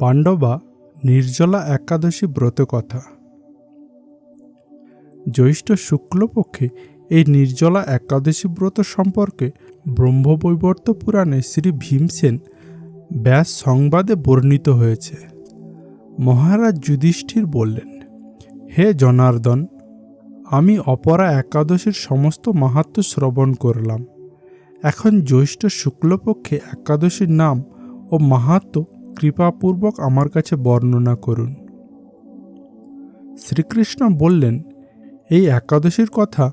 পাণ্ডবা নির্জলা একাদশী ব্রত কথা। জ্যৈষ্ঠ শুক্লপক্ষে এই নির্জলা একাদশী ব্রত সম্পর্কে ব্রহ্মবৈবর্ত পুরাণে শ্রী ভীমসেন ব্যাস সংবাদে বর্ণিত হয়েছে। মহারাজ যুধিষ্ঠির বললেন, হে জনার্দন, আমি অপরা একাদশীর সমস্ত মাহাত্ম শ্রবণ করলাম। এখন জ্যৈষ্ঠ শুক্লপক্ষে একাদশীর নাম ও মাহাত্ম কৃপাপূর্বক আমার কাছে বর্ণনা করুন। শ্রীকৃষ্ণ বললেন, এই একাদশীর কথা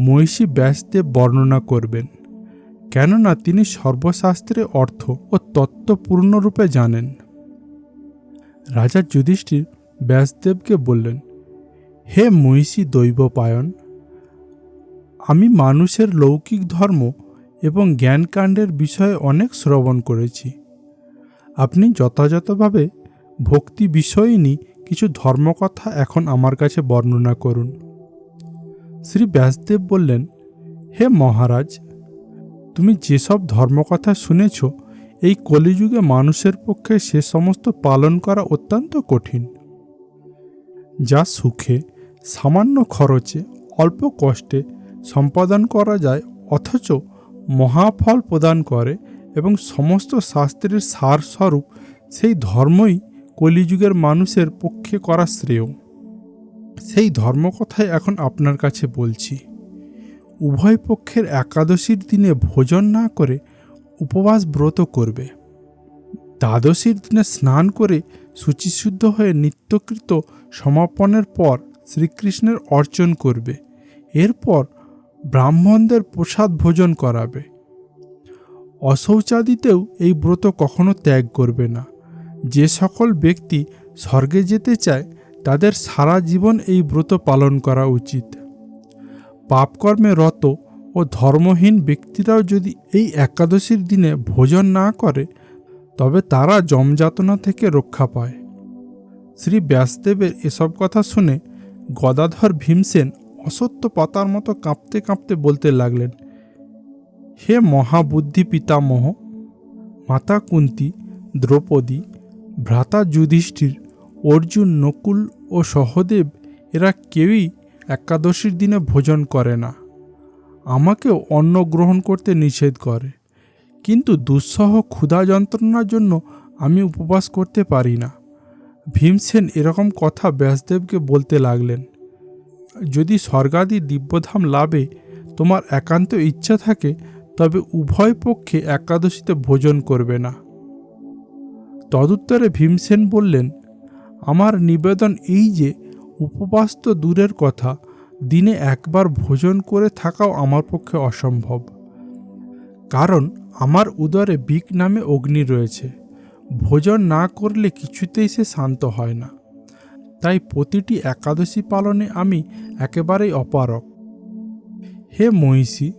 মহিষী ব্যাসদেব বর্ণনা করবেন, কেননা তিনি সর্বশাস্ত্রের অর্থ ও তত্ত্ব পূর্ণরূপে জানেন। রাজা যুধিষ্ঠির ব্যাসদেবকে বললেন, হে মহিষী দৈবপায়ন, আমি মানুষের লৌকিক ধর্ম এবং জ্ঞানকাণ্ডের বিষয়ে অনেক শ্রবণ করেছি। আপনি যথাযথভাবে ভক্তি বিষয়িনী কিছু ধর্মকথা এখন আমার কাছে বর্ণনা করুন। শ্রী ব্যাসদেব বললেন, হে মহারাজ, তুমি যেসব ধর্মকথা শুনেছ, এই কলিযুগে মানুষের পক্ষে সে সমস্ত পালন করা অত্যন্ত কঠিন। যা সুখে, সামান্য খরচে, অল্প কষ্টে সম্পাদন করা যায়, অথচ মহাফল প্রদান করে এবং সমস্ত শাস্ত্রের সারস্বরূপ সেই ধর্মই কলিযুগের মানুষের পক্ষে করা শ্রেয়। সেই ধর্মকথাই এখন আপনার কাছে বলছি। উভয় পক্ষের একাদশীর দিনে ভোজন না করে উপবাস ব্রত করবে। দ্বাদশীর দিনে স্নান করে শুচিশুদ্ধ হয়ে নিত্যকৃত সমাপনের পর শ্রীকৃষ্ণের অর্চন করবে। এরপর ব্রাহ্মণদের প্রসাদ ভোজন করাবে। অশৌচাদিতেও এই ব্রত কখনো ত্যাগ করবে না। যে সকল ব্যক্তি স্বর্গে যেতে চায়, তাদের সারা জীবন এই ব্রত পালন করা উচিত। পাপকর্মে রত ও ধর্মহীন ব্যক্তিরাও যদি এই একাদশীর দিনে ভোজন না করে, তবে তারা জমযাতনা থেকে রক্ষা পায়। শ্রী ব্যাসদেবের এসব কথা শুনে গদাধর ভীমসেন অসত্য পাতার মতো কাঁপতে কাঁপতে বলতে লাগলেন হে মহাবুদ্ধি পিতামহ, মাতা কুন্তি, দ্রৌপদী, ভ্রাতা যুধিষ্ঠির, অর্জুন, নকুল ও সহদেব, এরা কেউই একাদশীর দিনে ভোজন করে না। আমাকেও অন্ন গ্রহণ করতে নিষেধ করে, কিন্তু দুঃসহ ক্ষুধা যন্ত্রণার জন্য আমি উপবাস করতে পারি না। ভীমসেন এরকম কথা ব্যাসদেবকে বলতে লাগলেন, যদি স্বর্গাদি দিব্যধাম লাভে তোমার একান্ত ইচ্ছা থাকে তবে উভয় পক্ষে একাদশীতে ভোজন করবে না। তদুত্তরে ভীমসেন বললেন, আমার নিবেদন এই যে, উপবাস তো দূরের কথা, দিনে একবার ভোজন করে থাকাও আমার পক্ষে অসম্ভব। কারণ আমার উদরে বিক নামে অগ্নি রয়েছে, ভোজন না করলে কিছুতেই সে শান্ত হয় না। তাই প্রতিটি একাদশী পালনে আমি একেবারেই অপারক হে মহিষী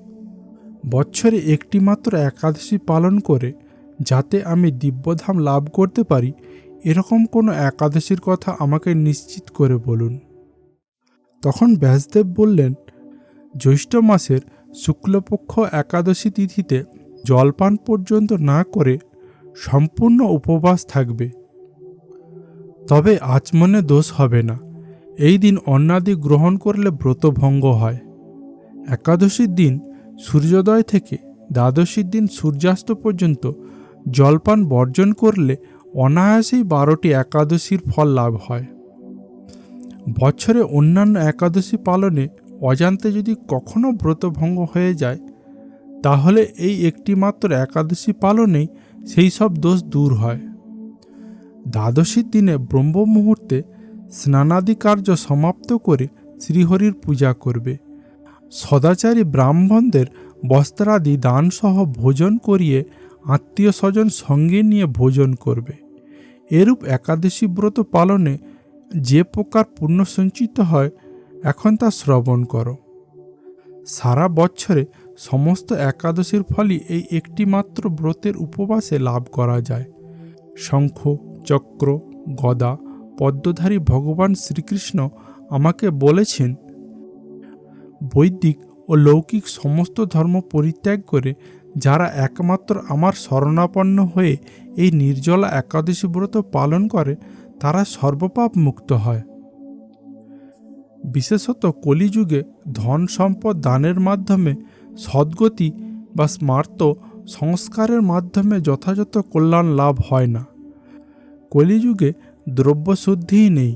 বছরে একটিমাত্র একাদশী পালন করে যাতে আমি দিব্যধাম লাভ করতে পারি, এরকম কোনো একাদশীর কথা আমাকে নিশ্চিত করে বলুন। তখন ব্যাসদেব বললেন, জ্যৈষ্ঠ মাসের শুক্লপক্ষ একাদশী তিথিতে জলপান পর্যন্ত না করে সম্পূর্ণ উপবাস থাকবে। তবে আচমনে দোষ হবে না। এই দিন অন্নাদি গ্রহণ করলে ব্রতভঙ্গ হয়। একাদশীর দিন সূর্যোদয় থেকে দ্বাদশীর দিন সূর্যাস্ত পর্যন্ত জলপান বর্জন করলে অনায়াসেই বারোটি একাদশীর ফল লাভ হয়। বছরে অন্যান্য একাদশী পালনে অজান্তে যদি কখনো ব্রতভঙ্গ হয়ে যায়, তাহলে এই একটি মাত্র একাদশী পালনেই সেই সব দোষ দূর হয়। দ্বাদশীর দিনে ব্রহ্ম মুহূর্তে স্নানাদি কার্য সমাপ্ত করে শ্রীহরির পূজা করবে। সদাচারী ব্রাহ্মণদের বস্ত্রাদি দানসহ ভোজন করিয়ে আত্মীয় স্বজন সঙ্গে নিয়ে ভোজন করবে। এরূপ একাদশী ব্রত পালনে যে প্রকার পুণ্য সঞ্চিত হয়, এখন তা শ্রবণ করো। সারা বছরে সমস্ত একাদশীর ফলই এই একটি মাত্র ব্রতের উপবাসে লাভ করা যায়। শঙ্খ, চক্র, গদা, পদ্মধারী ভগবান শ্রীকৃষ্ণ আমাকে বলেছেন বৈদিক ও লৌকিক সমস্ত ধর্ম পরিত্যাগ করে, যারা একমাত্র আমার শরণাপন্ন হয়ে এই নির্জলা একাদশী ব্রত পালন করে, তারা সর্বপাপ মুক্ত হয়। বিশেষত কলিযুগে ধন সম্পদ দানের মাধ্যমে, সদ্গতি বা স্মার্ত সংস্কারের মাধ্যমে যথাযথ কল্যাণ লাভ হয় না। কলিযুগে দ্রব্যশুদ্ধিই নেই।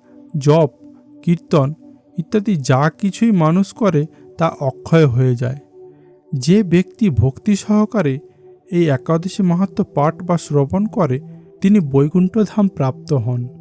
জপ, কীর্তন ইত্যাদি যা কিছুই মানুষ করে তা অক্ষয় হয়ে যায়। যে ব্যক্তি ভক্তি সহকারে এই একাদশী মাহাত্ম পাঠ বা শ্রবণ করে, তিনি বৈকুণ্ঠধাম প্রাপ্ত হন।